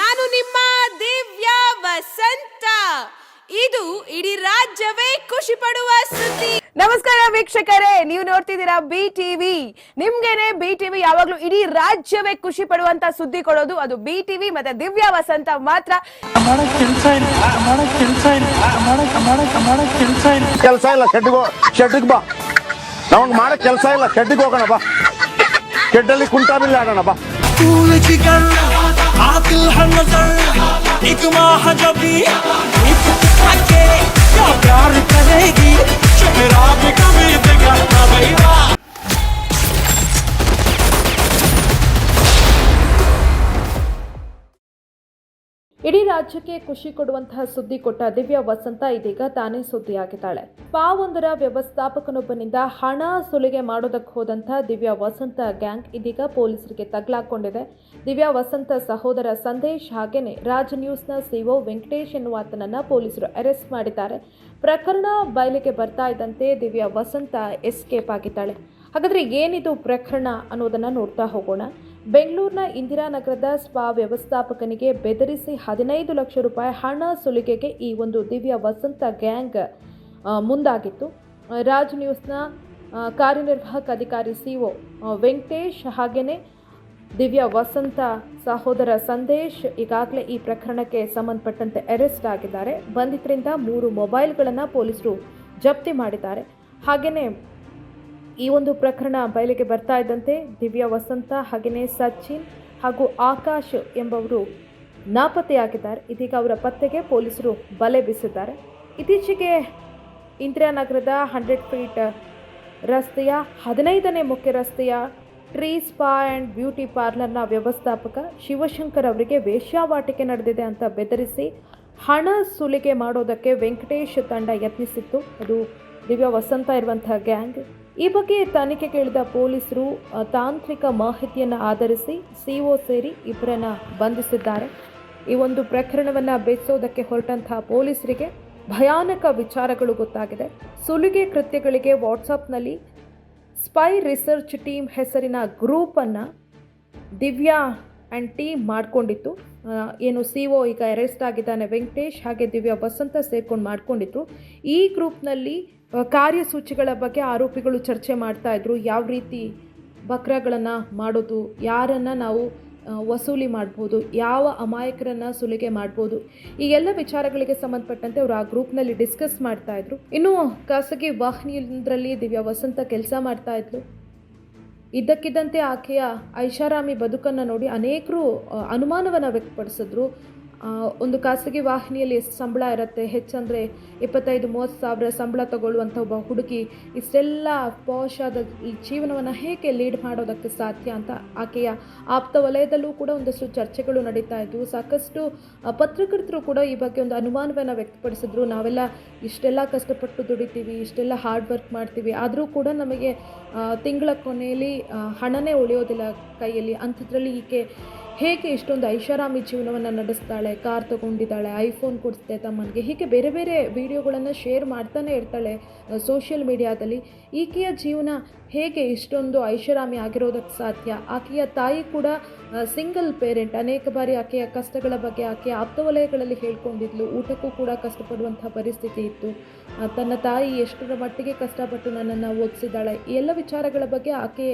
ನಾನು ನಿಮ್ಮ ದಿವ್ಯ ವಸಂತ. ಇದು ಇಡೀ ರಾಜ್ಯವೇ ಖುಷಿ ಪಡುವ ಸುದ್ದಿ. ನಮಸ್ಕಾರ ವೀಕ್ಷಕರೇ ನೀವು ನೋಡ್ತಿದ್ದೀರಾ ಬಿ ಟಿವಿ ನಿಮ್ಗೇನೆ ಬಿ ಟಿವಿ ಯಾವಾಗ್ಲೂ ಇಡೀ ರಾಜ್ಯವೇ ಖುಷಿ ಪಡುವಂತ ಸುದ್ದಿ ಕೊಡೋದು ಅದು ಬಿ ಟಿವಿ ಮತ್ತೆ ದಿವ್ಯ ವಸಂತ ಮಾತ್ರ. ಕೆಲ್ಸ ಇಲ್ಲ ಮಾಡಕ್ ಕೆಲ್ಸ ಇಲ್ಲ ಮಾಡಕ್ ಮಾಡಕ್ ಮಾಡಕ್ ಕೆಲ್ಸ ಇಲ್ಲ. ಕೆಲಸ ಇಲ್ಲ ಶೆಡ್ಗೆ ಶೆಡ್ಗೆ ಬಾ. ನಮಗೆ ಮಾಡಕ್ ಕೆಲಸ ಇಲ್ಲ ಶೆಡ್ಗೆ ಹೋಗೋಣ ಬಾ. ಗೆಡ್ಡಲ್ಲಿ ಕುಂಟಾಬಿಲ್ಲ ಆಡೋಣ ಬಾ عاطل حنظر إجماع حجبي ರಾಜ್ಯಕ್ಕೆ ಖುಷಿ ಕೊಡುವಂತಹ ಸುದ್ದಿ ಕೊಟ್ಟ ದಿವ್ಯ ವಸಂತ ಇದೀಗ ತಾನೇ ಸುದ್ದಿಯಾಗಿದ್ದಾಳೆ. ಪಾವೊಂದರ ವ್ಯವಸ್ಥಾಪಕನೊಬ್ಬನಿಂದ ಹಣ ಸುಲಿಗೆ ಮಾಡೋದಕ್ಕೆ ಹೋದಂತಹ ದಿವ್ಯ ವಸಂತ ಗ್ಯಾಂಗ್ ಇದೀಗ ಪೊಲೀಸರಿಗೆ ತಗ್ಲಾಕೊಂಡಿದೆ. ದಿವ್ಯ ವಸಂತ ಸಹೋದರ ಸಂದೇಶ್ ಹಾಗೇನೆ ರಾಜ್ ನ್ಯೂಸ್ನ ಸಿಒ ವೆಂಕಟೇಶ್ ಎನ್ನುವಾತನನ್ನ ಪೊಲೀಸರು ಅರೆಸ್ಟ್ ಮಾಡಿದ್ದಾರೆ. ಪ್ರಕರಣ ಬಯಲಿಗೆ ಬರ್ತಾ ಇದ್ದಂತೆ ದಿವ್ಯ ವಸಂತ ಎಸ್ಕೇಪ್ ಆಗಿದ್ದಾಳೆ. ಹಾಗಾದ್ರೆ ಏನಿದು ಪ್ರಕರಣ ಅನ್ನೋದನ್ನ ನೋಡ್ತಾ ಹೋಗೋಣ. ಬೆಂಗಳೂರಿನ ಇಂದಿರಾನಗರದ ಸ್ಪಾ ವ್ಯವಸ್ಥಾಪಕನಿಗೆ ಬೆದರಿಸಿ ಹದಿನೈದು ಲಕ್ಷ ರೂಪಾಯಿ ಹಣ ಸುಲಿಗೆಗೆ ಈ ಒಂದು ದಿವ್ಯ ವಸಂತ ಗ್ಯಾಂಗ್ ಮುಂದಾಗಿತ್ತು. ರಾಜ್ ನ್ಯೂಸ್ನ ಕಾರ್ಯನಿರ್ವಾಹಕ ಅಧಿಕಾರಿ ಸಿಒ ವೆಂಕಟೇಶ್ ಹಾಗೆಯೇ ದಿವ್ಯ ವಸಂತ ಸಹೋದರ ಸಂದೇಶ್ ಈಗಾಗಲೇ ಈ ಪ್ರಕರಣಕ್ಕೆ ಸಂಬಂಧಪಟ್ಟಂತೆ ಅರೆಸ್ಟ್ ಆಗಿದ್ದಾರೆ. ಬಂಧಿತರಿಂದ ಮೂರು ಮೊಬೈಲ್ಗಳನ್ನು ಪೊಲೀಸರು ಜಪ್ತಿ ಮಾಡಿದ್ದಾರೆ. ಹಾಗೆಯೇ ಈ ಒಂದು ಪ್ರಕರಣ ಬಯಲಿಗೆ ಬರ್ತಾ ಇದ್ದಂತೆ ದಿವ್ಯ ವಸಂತ ಹಾಗೆಯೇ ಸಚಿನ್ ಹಾಗೂ ಆಕಾಶ್ ಎಂಬವರು ನಾಪತ್ತೆಯಾಗಿದ್ದಾರೆ. ಇದೀಗ ಅವರ ಪತ್ತೆಗೆ ಪೊಲೀಸರು ಬಲೆ ಬೀಸಿದ್ದಾರೆ. ಇತ್ತೀಚೆಗೆ ಇಂದಿರಾನಗರದ ಹಂಡ್ರೆಡ್ ಫೀಟ್ ರಸ್ತೆಯ ಹದಿನೈದನೇ ಮುಖ್ಯ ರಸ್ತೆಯ ಟ್ರೀ, ಸ್ಪಾ ಆ್ಯಂಡ್ ಬ್ಯೂಟಿ ಪಾರ್ಲರ್ನ ವ್ಯವಸ್ಥಾಪಕ ಶಿವಶಂಕರ್ ಅವರಿಗೆ ವೇಶ್ಯಾವಾಟಿಕೆ ನಡೆದಿದೆ ಅಂತ ಬೆದರಿಸಿ ಹಣ ಸುಲಿಗೆ ಮಾಡೋದಕ್ಕೆ ವೆಂಕಟೇಶ್ ತಂಡ ಯತ್ನಿಸಿತ್ತು. ಅದು ದಿವ್ಯ ವಸಂತ ಇರುವಂತಹ ಗ್ಯಾಂಗ್. ಈ ಬಗ್ಗೆ ತನಿಖೆ ಕೇಳಿದ ಪೊಲೀಸರು ತಾಂತ್ರಿಕ ಮಾಹಿತಿಯನ್ನು ಆಧರಿಸಿ ಸಿಒ ಸೇರಿ ಇಬ್ಬರನ್ನ ಬಂಧಿಸಿದ್ದಾರೆ. ಈ ಒಂದು ಪ್ರಕರಣವನ್ನು ಬೆಚ್ಚೋದಕ್ಕೆ ಹೊರಟಂತಹ ಪೊಲೀಸರಿಗೆ ಭಯಾನಕ ವಿಚಾರಗಳು ಗೊತ್ತಾಗಿದೆ. ಸುಲಿಗೆ ಕೃತ್ಯಗಳಿಗೆ ವಾಟ್ಸಪ್ನಲ್ಲಿ ಸ್ಪೈ ರಿಸರ್ಚ್ ಟೀಮ್ ಹೆಸರಿನ ಗ್ರೂಪನ್ನು ದಿವ್ಯಾ ಆ್ಯಂಡ್ ಟೀಮ್ ಮಾಡ್ಕೊಂಡಿತ್ತು. ಏನು ಸಿ ಒ ಈಗ ಅರೆಸ್ಟ್ ಆಗಿದ್ದಾನೆ ವೆಂಕಟೇಶ್, ಹಾಗೆ ದಿವ್ಯಾ ವಸಂತ ಸೇರ್ಕೊಂಡು ಮಾಡ್ಕೊಂಡಿದ್ರು. ಈ ಗ್ರೂಪ್ನಲ್ಲಿ ಕಾರ್ಯಸೂಚಿಗಳ ಬಗ್ಗೆ ಆರೋಪಿಗಳು ಚರ್ಚೆ ಮಾಡ್ತಾ ಇದ್ರು. ಯಾವ ರೀತಿ ಬಕ್ರಗಳನ್ನು ಮಾಡೋದು, ಯಾರನ್ನು ನಾವು ವಸೂಲಿ ಮಾಡ್ಬೋದು, ಯಾವ ಅಮಾಯಕರನ್ನು ಸುಲಿಗೆ ಮಾಡ್ಬೋದು, ಈ ಎಲ್ಲ ವಿಚಾರಗಳಿಗೆ ಸಂಬಂಧಪಟ್ಟಂತೆ ಅವರು ಆ ಗ್ರೂಪ್ನಲ್ಲಿ ಡಿಸ್ಕಸ್ ಮಾಡ್ತಾ ಇದ್ರು. ಇನ್ನು ಖಾಸಗಿ ವಾಹಿನಿಯೊಂದರಲ್ಲಿ ದಿವ್ಯಾ ವಸಂತ ಕೆಲಸ ಮಾಡ್ತಾ ಇದ್ಲು. ಇದ್ದಕ್ಕಿದ್ದಂತೆ ಆಕೆಯ ಐಷಾರಾಮಿ ಬದುಕನ್ನು ನೋಡಿ ಅನೇಕರು ಅನುಮಾನವನ್ನು ವ್ಯಕ್ತಪಡಿಸಿದ್ರು. ಒಂದು ಖಾಸಗಿ ವಾಹಿನಿಯಲ್ಲಿ ಎಷ್ಟು ಸಂಬಳ ಇರುತ್ತೆ? ಹೆಚ್ಚಂದರೆ ಇಪ್ಪತ್ತೈದು, ಮೂವತ್ತು ಸಾವಿರ ಸಂಬಳ ತಗೊಳ್ಳುವಂಥ ಒಬ್ಬ ಹುಡುಗಿ ಇಷ್ಟೆಲ್ಲ ಪಾಶ್ ಆದ ಈ ಜೀವನವನ್ನು ಹೇಗೆ ಲೀಡ್ ಮಾಡೋದಕ್ಕೆ ಸಾಧ್ಯ ಅಂತ ಆಕೆಯ ಆಪ್ತ ವಲಯದಲ್ಲೂ ಕೂಡ ಒಂದಷ್ಟು ಚರ್ಚೆಗಳು ನಡೀತಾ ಇದ್ವು. ಸಾಕಷ್ಟು ಪತ್ರಕರ್ತರು ಕೂಡ ಈ ಬಗ್ಗೆ ಒಂದು ಅನುಮಾನವನ್ನು ವ್ಯಕ್ತಪಡಿಸಿದ್ರು. ನಾವೆಲ್ಲ ಇಷ್ಟೆಲ್ಲ ಕಷ್ಟಪಟ್ಟು ದುಡಿತೀವಿ, ಇಷ್ಟೆಲ್ಲ ಹಾರ್ಡ್ ವರ್ಕ್ ಮಾಡ್ತೀವಿ. ಆದರೂ ಕೂಡ ನಮಗೆ ತಿಂಗಳ ಕೊನೆಯಲ್ಲಿ ಹಣನೇ ಉಳಿಯೋದಿಲ್ಲ ಕೈಯಲ್ಲಿ. ಅಂಥದ್ರಲ್ಲಿ ಈಕೆ ಹೇಗೆ ಇಷ್ಟೊಂದು ಐಷಾರಾಮಿ ಜೀವನವನ್ನು ನಡೆಸ್ತಾಳೆ, ಕಾರ್ ತಗೊಂಡಿದ್ದಾಳೆ, ಐಫೋನ್ ಕೊಡಿಸ್ದೆ ತಮ್ಮನಿಗೆ, ಹೀಗೆ ಬೇರೆ ಬೇರೆ ವಿಡಿಯೋಗಳನ್ನು ಶೇರ್ ಮಾಡ್ತಾನೆ ಇರ್ತಾಳೆ ಸೋಷಿಯಲ್ ಮೀಡಿಯಾದಲ್ಲಿ ಈಕೆಯ ಜೀವನ ಹೇಗೆ ಇಷ್ಟೊಂದು ಐಷಾರಾಮಿ ಆಗಿರೋದಕ್ಕೆ ಸಾಧ್ಯ? ಆಕೆಯ ತಾಯಿ ಕೂಡ ಸಿಂಗಲ್ ಪೇರೆಂಟ್ ಅನೇಕ ಬಾರಿ ಆಕೆಯ ಕಷ್ಟಗಳ ಬಗ್ಗೆ ಆಕೆಯ ಆಪ್ತವಲಯಗಳಲ್ಲಿ ಹೇಳ್ಕೊಂಡಿದ್ಲು. ಊಟಕ್ಕೂ ಕೂಡ ಕಷ್ಟಪಡುವಂಥ ಪರಿಸ್ಥಿತಿ ಇತ್ತು. ತನ್ನ ತಾಯಿ ಎಷ್ಟರ ಮಟ್ಟಿಗೆ ಕಷ್ಟಪಟ್ಟು ನನ್ನನ್ನು ಓದಿಸಿದ್ದಾಳೆ, ಎಲ್ಲ ವಿಚಾರಗಳ ಬಗ್ಗೆ ಆಕೆ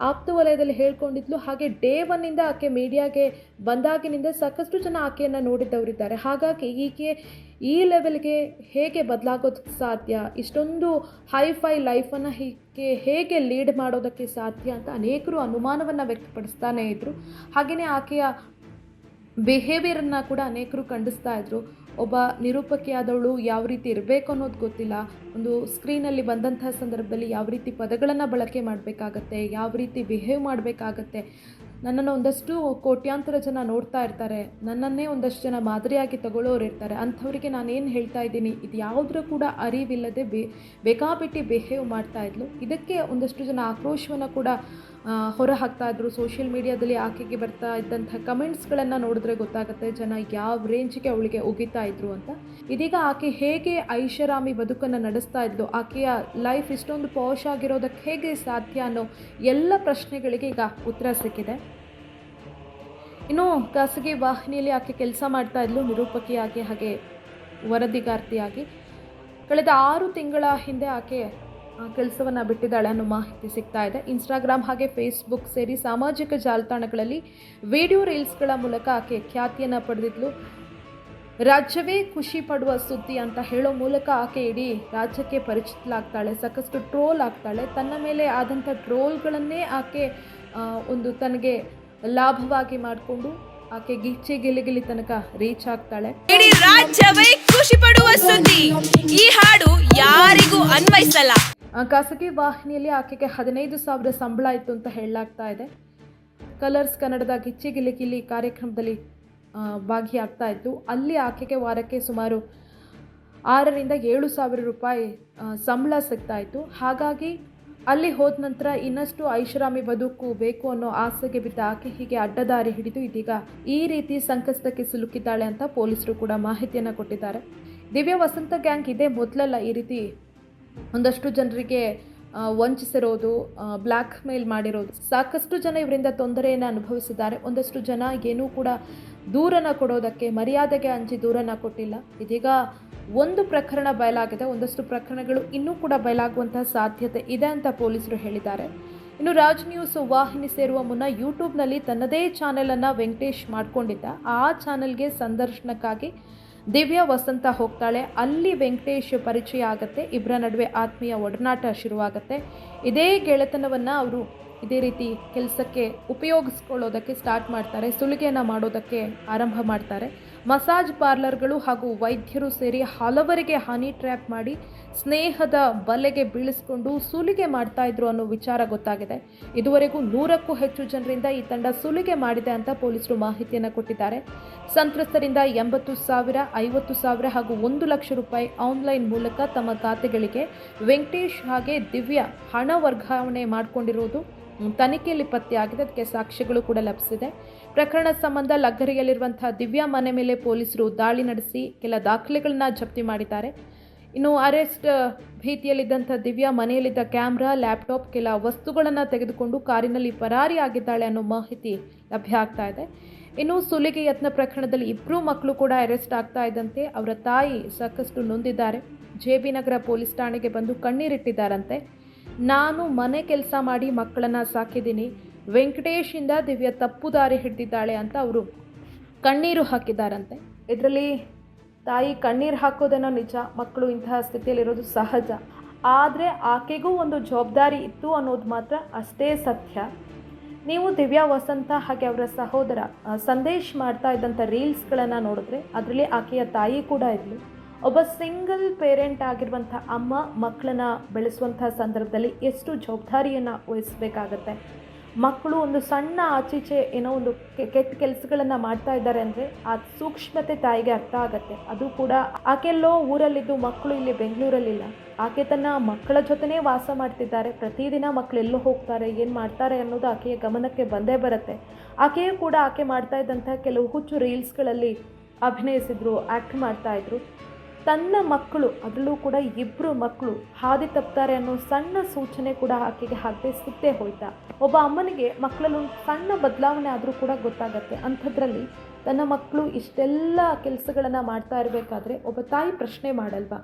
ಆಪ್ತ ವಲಯದಲ್ಲಿ ಹೇಳ್ಕೊಂಡಿದ್ಲು. ಹಾಗೆ ಡೇ ಒನ್ನಿಂದ ಆಕೆ ಮೀಡಿಯಾಗೆ ಬಂದಾಗಿನಿಂದ ಸಾಕಷ್ಟು ಜನ ಆಕೆಯನ್ನು ನೋಡಿದ್ದವರಿದ್ದಾರೆ. ಹಾಗಾಗಿ ಈಕೆ ಈ ಲೆವೆಲ್ಗೆ ಹೇಗೆ ಬದಲಾಗೋದಕ್ಕೆ ಸಾಧ್ಯ? ಇಷ್ಟೊಂದು ಹೈಫೈ ಲೈಫನ್ನು ಈಕೆ ಹೇಗೆ ಲೀಡ್ ಮಾಡೋದಕ್ಕೆ ಸಾಧ್ಯ ಅಂತ ಅನೇಕರು ಅನುಮಾನವನ್ನು ವ್ಯಕ್ತಪಡಿಸ್ತಾನೇ ಇದ್ದರು ಹಾಗೆಯೇ ಆಕೆಯ ಬಿಹೇವಿಯರನ್ನು ಕೂಡ ಅನೇಕರು ಖಂಡಿಸ್ತಾ ಇದ್ರು. ಒಬ್ಬ ನಿರೂಪಕಿಯಾದವಳು ಯಾವ ರೀತಿ ಇರಬೇಕು ಅನ್ನೋದು ಗೊತ್ತಿಲ್ಲ. ಒಂದು ಸ್ಕ್ರೀನಲ್ಲಿ ಬಂದಂತಹ ಸಂದರ್ಭದಲ್ಲಿ ಯಾವ ರೀತಿ ಪದಗಳನ್ನು ಬಳಕೆ ಮಾಡಬೇಕಾಗತ್ತೆ, ಯಾವ ರೀತಿ ಬಿಹೇವ್ ಮಾಡಬೇಕಾಗತ್ತೆ. ನನ್ನನ್ನು ಒಂದಷ್ಟು ಕೋಟ್ಯಾಂತರ ಜನ ನೋಡ್ತಾ ಇರ್ತಾರೆ. ನನ್ನನ್ನೇ ಒಂದಷ್ಟು ಜನ ಮಾದರಿಯಾಗಿ ತಗೊಳ್ಳೋರು ಇರ್ತಾರೆ. ಅಂಥವರಿಗೆ ನಾನೇನು ಹೇಳ್ತಾ ಇದ್ದೀನಿ, ಇದು ಯಾವುದರ ಕೂಡ ಅರಿವಿಲ್ಲದೆ ಬೇಕಾಬಿಟ್ಟು ಬಿಹೇವ್ ಮಾಡ್ತಾ ಇದ್ಲು. ಇದಕ್ಕೆ ಒಂದಷ್ಟು ಜನ ಆಕ್ರೋಶವನ್ನು ಕೂಡ ಹೊರ ಹಾಕ್ತಾ ಇದ್ರು ಸೋಷಿಯಲ್ ಮೀಡಿಯಾದಲ್ಲಿ ಆಕೆಗೆ ಬರ್ತಾ ಇದ್ದಂಥ ಕಮೆಂಟ್ಸ್ಗಳನ್ನು ನೋಡಿದ್ರೆ ಗೊತ್ತಾಗುತ್ತೆ ಜನ ಯಾವ ರೇಂಜ್ಗೆ ಅವಳಿಗೆ ಒಗಿತಾ ಇದ್ರು ಅಂತ. ಇದೀಗ ಆಕೆ ಹೇಗೆ ಐಷಾರಾಮಿ ಬದುಕನ್ನು ನಡೆಸ್ತಾ ಇದ್ಲು, ಆಕೆಯ ಲೈಫ್ ಇಷ್ಟೊಂದು ಪಾಶ್ ಆಗಿರೋದಕ್ಕೆ ಹೇಗೆ ಸಾಧ್ಯ ಅನ್ನೋ ಎಲ್ಲ ಪ್ರಶ್ನೆಗಳಿಗೆ ಈಗ ಉತ್ತರ ಸಿಕ್ಕಿದೆ. ಇನ್ನು ಖಾಸಗಿ ವಾಹಿನಿಯಲ್ಲಿ ಆಕೆ ಕೆಲಸ ಮಾಡ್ತಾ ಇದ್ಲು, ನಿರೂಪಕಿಯಾಗಿ ಹಾಗೆ ವರದಿಗಾರ್ತಿಯಾಗಿ. ಕಳೆದ ಆರು ತಿಂಗಳ ಹಿಂದೆ ಆಕೆ ಕೆಲಸವನ್ನು ಬಿಟ್ಟಿದ್ದಾಳೆ ಅನ್ನೋ ಮಾಹಿತಿ ಸಿಗ್ತಾ ಇದೆ. ಇನ್ಸ್ಟಾಗ್ರಾಮ್ ಹಾಗೆ ಫೇಸ್ಬುಕ್ ಸೇರಿ ಸಾಮಾಜಿಕ ಜಾಲತಾಣಗಳಲ್ಲಿ ವಿಡಿಯೋ ರೀಲ್ಸ್ಗಳ ಮೂಲಕ ಆಕೆ ಖ್ಯಾತಿಯನ್ನು ಪಡೆದಿದ್ಲು. ರಾಜ್ಯವೇ ಖುಷಿ ಪಡುವ ಸುದ್ದಿ ಅಂತ ಹೇಳೋ ಮೂಲಕ ಆಕೆ ಇಡೀ ರಾಜ್ಯಕ್ಕೆ ಪರಿಚಿತಲಾಗ್ತಾಳೆ ಸಾಕಷ್ಟು ಟ್ರೋಲ್ ಆಗ್ತಾಳೆ. ತನ್ನ ಮೇಲೆ ಆದಂಥ ಟ್ರೋಲ್ಗಳನ್ನೇ ಆಕೆ ಒಂದು ತನಗೆ ಲಾಭವಾಗಿ ಮಾಡಿಕೊಂಡು ಆಕೆ ಗಿಚ್ಚಿ ಗಿಲಿಗಿಲಿ ತನಕ ರೀಚ್ ಆಗ್ತಾಳೆ. ಇಡೀ ರಾಜ್ಯವೇ ಖುಷಿ ಪಡುವ ಸುದ್ದಿ. ಈ ಹಾಡು ಯಾರಿಗೂ ಅನ್ವಯಿಸಲ್ಲ. ಖಾಸಗಿ ವಾಹಿನಿಯಲ್ಲಿ ಆಕೆಗೆ ಹದಿನೈದು ಸಾವಿರ ಸಂಬಳ ಇತ್ತು ಅಂತ ಹೇಳಲಾಗ್ತಾ ಇದೆ. ಕಲರ್ಸ್ ಕನ್ನಡದ ಗಿಚ್ಚಿ ಗಿಲಿಗಿಲಿ ಕಾರ್ಯಕ್ರಮದಲ್ಲಿ ಭಾಗಿಯಾಗ್ತಾ ಇತ್ತು. ಅಲ್ಲಿ ಆಕೆಗೆ ವಾರಕ್ಕೆ ಸುಮಾರು ಆರರಿಂದ ಏಳು ಸಾವಿರ ರೂಪಾಯಿ ಸಂಬಳ ಸಿಗ್ತಾ ಇತ್ತು. ಹಾಗಾಗಿ ಅಲ್ಲಿ ಹೋದ ನಂತರ ಇನ್ನಷ್ಟು ಐಷಾರಾಮಿ ಬದುಕು ಬೇಕು ಅನ್ನೋ ಆಸೆಗೆ ಬಿದ್ದ ಆಕೆ ಹೀಗೆ ಅಡ್ಡದಾರಿ ಹಿಡಿದು ಇದೀಗ ಈ ರೀತಿ ಸಂಕಷ್ಟಕ್ಕೆ ಸಿಲುಕಿದ್ದಾಳೆ ಅಂತ ಪೊಲೀಸರು ಕೂಡ ಮಾಹಿತಿಯನ್ನು ಕೊಟ್ಟಿದ್ದಾರೆ. ದಿವ್ಯ ವಸಂತ ಗ್ಯಾಂಗ್ ಇದೇ ಮೊದಲಲ್ಲ ಈ ರೀತಿ ಒಂದಷ್ಟು ಜನರಿಗೆ ವಂಚಿಸಿರೋದು ಬ್ಲ್ಯಾಕ್ ಮೇಲ್ ಮಾಡಿರೋದು. ಸಾಕಷ್ಟು ಜನ ಇವರಿಂದ ತೊಂದರೆಯನ್ನು ಅನುಭವಿಸಿದ್ದಾರೆ. ಒಂದಷ್ಟು ಜನ ಏನೂ ಕೂಡ ದೂರನ ಕೊಡೋದಕ್ಕೆ, ಮರ್ಯಾದೆಗೆ ಅಂಜಿ ದೂರನ ಕೊಟ್ಟಿಲ್ಲ. ಇದೀಗ ಒಂದು ಪ್ರಕರಣ ಬಯಲಾಗಿದೆ. ಒಂದಷ್ಟು ಪ್ರಕರಣಗಳು ಇನ್ನೂ ಕೂಡ ಬಯಲಾಗುವಂತಹ ಸಾಧ್ಯತೆ ಇದೆ ಅಂತ ಪೊಲೀಸರು ಹೇಳಿದ್ದಾರೆ. ಇನ್ನು ರಾಜ್ ನ್ಯೂಸ್ ವಾಹಿನಿ ಸೇರುವ ಮುನ್ನ ಯೂಟ್ಯೂಬ್ನಲ್ಲಿ ತನ್ನದೇ ಚಾನೆಲನ್ನು ವೆಂಕಟೇಶ್ ಮಾಡ್ಕೊಂಡಿದ್ದ. ಆ ಚಾನೆಲ್ಗೆ ಸಂದರ್ಶನಕ್ಕಾಗಿ ದಿವ್ಯಾ ವಸಂತ ಹೋಗ್ತಾಳೆ. ಅಲ್ಲಿ ವೆಂಕಟೇಶ್ ಪರಿಚಯ ಆಗುತ್ತೆ. ಇಬ್ಬರ ನಡುವೆ ಆತ್ಮೀಯ ಒಡನಾಟ ಶುರುವಾಗುತ್ತೆ. ಇದೇ ಗೆಳೆತನವನ್ನು ಅವರು ಇದೇ ರೀತಿ ಕೆಲಸಕ್ಕೆ ಉಪಯೋಗಿಸ್ಕೊಳ್ಳೋದಕ್ಕೆ ಸ್ಟಾರ್ಟ್ ಮಾಡ್ತಾರೆ. ಸುಲಿಗೆಯನ್ನು ಮಾಡೋದಕ್ಕೆ ಆರಂಭ ಮಾಡ್ತಾರೆ. ಮಸಾಜ್ ಪಾರ್ಲರ್ಗಳು ಹಾಗೂ ವೈದ್ಯರು ಸೇರಿ ಹಲವರಿಗೆ ಹನಿ ಟ್ರ್ಯಾಪ್ ಮಾಡಿ ಸ್ನೇಹದ ಬಲೆಗೆ ಬೀಳಿಸಿಕೊಂಡು ಸುಲಿಗೆ ಮಾಡ್ತಾ ಇದ್ರು ಅನ್ನೋ ವಿಚಾರ ಗೊತ್ತಾಗಿದೆ. ಇದುವರೆಗೂ ನೂರಕ್ಕೂ ಹೆಚ್ಚು ಜನರಿಂದ ಈ ತಂಡ ಸುಲಿಗೆ ಮಾಡಿದೆ ಅಂತ ಪೊಲೀಸರು ಮಾಹಿತಿಯನ್ನು ಕೊಟ್ಟಿದ್ದಾರೆ. ಸಂತ್ರಸ್ತರಿಂದ ಎಂಬತ್ತು ಸಾವಿರ, ಐವತ್ತು ಸಾವಿರ ಹಾಗೂ ಒಂದು ಲಕ್ಷ ರೂಪಾಯಿ ಆನ್ಲೈನ್ ಮೂಲಕ ತಮ್ಮ ಖಾತೆಗಳಿಗೆ ವೆಂಕಟೇಶ್ ಹಾಗೆ ದಿವ್ಯಾ ಹಣ ವರ್ಗಾವಣೆ ಮಾಡಿಕೊಂಡಿರುವುದು ತನಿಖೆಯಲ್ಲಿ ಪತ್ತೆಯಾಗಿದೆ. ಅದಕ್ಕೆ ಸಾಕ್ಷ್ಯಗಳು ಕೂಡ ಲಭಿಸಿದೆ. ಪ್ರಕರಣ ಸಂಬಂಧ ಲಗ್ಗರಿಯಲ್ಲಿರುವಂತಹ ದಿವ್ಯಾ ಮನೆ ಮೇಲೆ ಪೊಲೀಸರು ದಾಳಿ ನಡೆಸಿ ಕೆಲ ದಾಖಲೆಗಳನ್ನ ಜಪ್ತಿ ಮಾಡಿದ್ದಾರೆ. ಇನ್ನು ಅರೆಸ್ಟ್ ಭೀತಿಯಲ್ಲಿದ್ದಂಥ ದಿವ್ಯಾ ಮನೆಯಲ್ಲಿದ್ದ ಕ್ಯಾಮ್ರಾ, ಲ್ಯಾಪ್ಟಾಪ್, ಕೆಲ ವಸ್ತುಗಳನ್ನು ತೆಗೆದುಕೊಂಡು ಕಾರಿನಲ್ಲಿ ಪರಾರಿ ಆಗಿದ್ದಾಳೆ ಅನ್ನೋ ಮಾಹಿತಿ ಲಭ್ಯ ಆಗ್ತಾ ಇದೆ. ಇನ್ನು ಸುಲಿಗೆ ಯತ್ನ ಪ್ರಕರಣದಲ್ಲಿ ಇಬ್ಬರು ಮಕ್ಕಳು ಕೂಡ ಅರೆಸ್ಟ್ ಆಗ್ತಾ ಇದ್ದಂತೆ ಅವರ ತಾಯಿ ಸಾಕಷ್ಟು ನೊಂದಿದ್ದಾರೆ. ಜೆ ಬಿ ನಗರ ಪೊಲೀಸ್ ಠಾಣೆಗೆ ಬಂದು ಕಣ್ಣೀರಿಟ್ಟಿದ್ದಾರಂತೆ. ನಾನು ಮನೆ ಕೆಲಸ ಮಾಡಿ ಮಕ್ಕಳನ್ನು ಸಾಕಿದ್ದೀನಿ. ವೆಂಕಟೇಶಿಂದ ದಿವ್ಯ ತಪ್ಪು ದಾರಿ ಹಿಡ್ದಿದ್ದಾಳೆ ಅಂತ ಅವರು ಕಣ್ಣೀರು ಹಾಕಿದ್ದಾರಂತೆ. ಇದರಲ್ಲಿ ತಾಯಿ ಕಣ್ಣೀರು ಹಾಕೋದೇನೋ ನಿಜ, ಮಕ್ಕಳು ಇಂತಹ ಸ್ಥಿತಿಯಲ್ಲಿರೋದು ಸಹಜ. ಆದರೆ ಆಕೆಗೂ ಒಂದು ಜವಾಬ್ದಾರಿ ಇತ್ತು ಅನ್ನೋದು ಮಾತ್ರ ಅಷ್ಟೇ ಸತ್ಯ. ನೀವು ದಿವ್ಯಾ, ವಸಂತ ಹಾಗೆ ಅವರ ಸಹೋದರ ಸಂದೇಶ್ ಮಾಡ್ತಾ ಇದ್ದಂಥ ರೀಲ್ಸ್ಗಳನ್ನು ನೋಡಿದ್ರೆ ಅದರಲ್ಲಿ ಆಕೆಯ ತಾಯಿ ಕೂಡ ಇದ್ಲು. ಒಬ್ಬ ಸಿಂಗಲ್ ಪೇರೆಂಟ್ ಆಗಿರುವಂಥ ಅಮ್ಮ ಮಕ್ಕಳನ್ನ ಬೆಳೆಸುವಂಥ ಸಂದರ್ಭದಲ್ಲಿ ಎಷ್ಟು ಜವಾಬ್ದಾರಿಯನ್ನು ವಹಿಸಬೇಕಾಗತ್ತೆ? ಮಕ್ಕಳು ಒಂದು ಸಣ್ಣ ಆಚೀಚೆ ಏನೋ ಒಂದು ಕೆಟ್ಟ ಕೆಲಸಗಳನ್ನು ಮಾಡ್ತಾ ಇದ್ದಾರೆ ಅಂದರೆ ಆ ಸೂಕ್ಷ್ಮತೆ ತಾಯಿಗೆ ಅರ್ಥ ಆಗುತ್ತೆ. ಅದು ಕೂಡ ಆಕೆಲ್ಲೋ ಊರಲ್ಲಿದ್ದು ಮಕ್ಕಳು ಇಲ್ಲಿ ಬೆಂಗಳೂರಲ್ಲಿಲ್ಲ. ಆಕೆ ತನ್ನ ಮಕ್ಕಳ ಜೊತೆನೇ ವಾಸ ಮಾಡ್ತಿದ್ದಾರೆ. ಪ್ರತಿದಿನ ಮಕ್ಕಳು ಎಲ್ಲೋ ಹೋಗ್ತಾರೆ, ಏನು ಮಾಡ್ತಾರೆ ಅನ್ನೋದು ಆಕೆಯ ಗಮನಕ್ಕೆ ಬಂದೇ ಬರುತ್ತೆ. ಆಕೆಯೂ ಕೂಡ ಆಕೆ ಮಾಡ್ತಾ ಇದ್ದಂಥ ಕೆಲವು ಹುಚ್ಚು ರೀಲ್ಸ್ಗಳಲ್ಲಿ ಅಭಿನಯಿಸಿದ್ರು ಆ್ಯಕ್ಟ್ ಮಾಡ್ತಾ ಇದ್ರು. ತನ್ನ ಮಕ್ಕಳು, ಅದರಲ್ಲೂ ಕೂಡ ಇಬ್ಬರು ಮಕ್ಕಳು ಹಾದಿ ತಪ್ತಾರೆ ಅನ್ನೋ ಸಣ್ಣ ಸೂಚನೆ ಕೂಡ ಆಕೆಗೆ ಹಾಕದೆ ಸುತ್ತೇ ಹೋಯ್ತಾ. ಒಬ್ಬ ಅಮ್ಮನಿಗೆ ಮಕ್ಕಳಲ್ಲಿ ಒಂದು ಸಣ್ಣ ಬದಲಾವಣೆ ಆದರೂ ಕೂಡ ಗೊತ್ತಾಗತ್ತೆ. ಅಂಥದ್ರಲ್ಲಿ ತನ್ನ ಮಕ್ಕಳು ಇಷ್ಟೆಲ್ಲ ಕೆಲಸಗಳನ್ನು ಮಾಡ್ತಾ ಇರಬೇಕಾದ್ರೆ ಒಬ್ಬ ತಾಯಿ ಪ್ರಶ್ನೆ ಮಾಡಲ್ವಾ?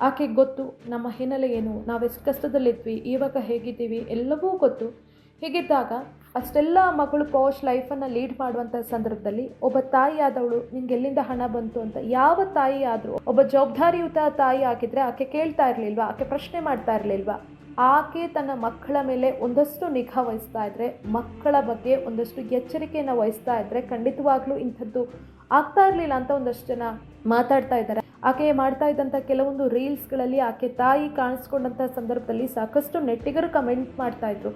ಆಕೆಗೆ ಗೊತ್ತು, ನಮ್ಮ ಹಿನ್ನೆಲೆ ಏನು? ನಾವೆಷ್ಟು ಕಷ್ಟದಲ್ಲಿದ್ವಿ, ಇವಾಗ ಹೇಗಿದ್ದೀವಿ? ಎಲ್ಲವೂ ಗೊತ್ತು. ಹೀಗಿದ್ದಾಗ ಅಷ್ಟೆಲ್ಲ ಮಗಳು ಪೋಸ್ಟ್ ಲೈಫನ್ನು ಲೀಡ್ ಮಾಡುವಂಥ ಸಂದರ್ಭದಲ್ಲಿ ಒಬ್ಬ ತಾಯಿ ಆದವಳು ನಿಂಗೆ ಎಲ್ಲಿಂದ ಹಣ ಬಂತು ಅಂತ ಯಾವ ತಾಯಿ ಆದರೂ, ಒಬ್ಬ ಜವಾಬ್ದಾರಿಯುತ ತಾಯಿ ಆಗಿದ್ರೆ ಆಕೆ ಕೇಳ್ತಾ ಇರಲಿಲ್ವಾ, ಆಕೆ ಪ್ರಶ್ನೆ ಮಾಡ್ತಾ ಇರಲಿಲ್ವಾ? ಆಕೆ ತನ್ನ ಮಕ್ಕಳ ಮೇಲೆ ಒಂದಷ್ಟು ನಿಗಾ ವಹಿಸ್ತಾ ಇದ್ದರೆ ಮಕ್ಕಳ ಬಗ್ಗೆ ಒಂದಷ್ಟು ಎಚ್ಚರಿಕೆಯನ್ನು ವಹಿಸ್ತಾ ಇದ್ದರೆ ಖಂಡಿತವಾಗ್ಲೂ ಇಂಥದ್ದು ಆಗ್ತಾ ಇರಲಿಲ್ಲ ಅಂತ ಒಂದಷ್ಟು ಜನ ಮಾತಾಡ್ತಾ ಇದ್ದಾರೆ. ಆಕೆ ಮಾಡ್ತಾ ಇದ್ದಂಥ ಕೆಲವೊಂದು ರೀಲ್ಸ್ಗಳಲ್ಲಿ ಆಕೆ ತಾಯಿ ಕಾಣಿಸ್ಕೊಂಡಂಥ ಸಂದರ್ಭದಲ್ಲಿ ಸಾಕಷ್ಟು ನೆಟ್ಟಿಗರು ಕಮೆಂಟ್ ಮಾಡ್ತಾ ಇದ್ರು.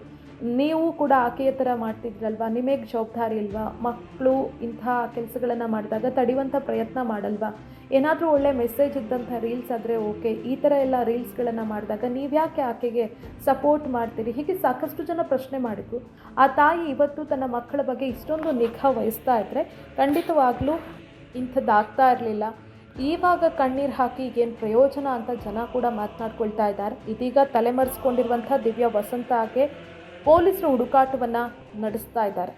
ನೀವು ಕೂಡ ಆಕೆಯ ಥರ ಮಾಡ್ತಿದ್ರಲ್ವಾ? ನಿಮಗೆ ಜವಾಬ್ದಾರಿ ಇಲ್ವಾ? ಮಕ್ಕಳು ಇಂಥ ಕೆಲಸಗಳನ್ನು ಮಾಡಿದಾಗ ತಡೆಯುವಂಥ ಪ್ರಯತ್ನ ಮಾಡಲ್ವಾ? ಏನಾದರೂ ಒಳ್ಳೆ ಮೆಸೇಜ್ ಇದ್ದಂಥ ರೀಲ್ಸ್ ಆದರೆ ಓಕೆ ಈ ಥರ ಎಲ್ಲ ರೀಲ್ಸ್ಗಳನ್ನು ಮಾಡಿದಾಗ ನೀವು ಯಾಕೆ ಆಕೆಗೆ ಸಪೋರ್ಟ್ ಮಾಡ್ತೀರಿ? ಹೀಗೆ ಸಾಕಷ್ಟು ಜನ ಪ್ರಶ್ನೆ ಮಾಡಿದ್ರು. ಆ ತಾಯಿ ಇವತ್ತು ತನ್ನ ಮಕ್ಕಳ ಬಗ್ಗೆ ಇಷ್ಟೊಂದು ನಿಗಾ ವಹಿಸ್ತಾ ಇದ್ದರೆ ಖಂಡಿತವಾಗ್ಲೂ ಇಂಥದ್ದಾಗ್ತಾ ಇರಲಿಲ್ಲ. ಇವಾಗ ಕಣ್ಣೀರು ಹಾಕಿ ಈಗೇನು ಪ್ರಯೋಜನ ಅಂತ ಜನ ಕೂಡ ಮಾತನಾಡ್ಕೊಳ್ತಾ ಇದ್ದಾರೆ. ಇದೀಗ ತಲೆಮರೆಸ್ಕೊಂಡಿರುವಂಥ ದಿವ್ಯ ವಸಂತ ಆಕೆ ಪೊಲೀಸರು ಹುಡುಕಾಟವನ್ನು ನಡೆಸ್ತಾ ಇದ್ದಾರೆ.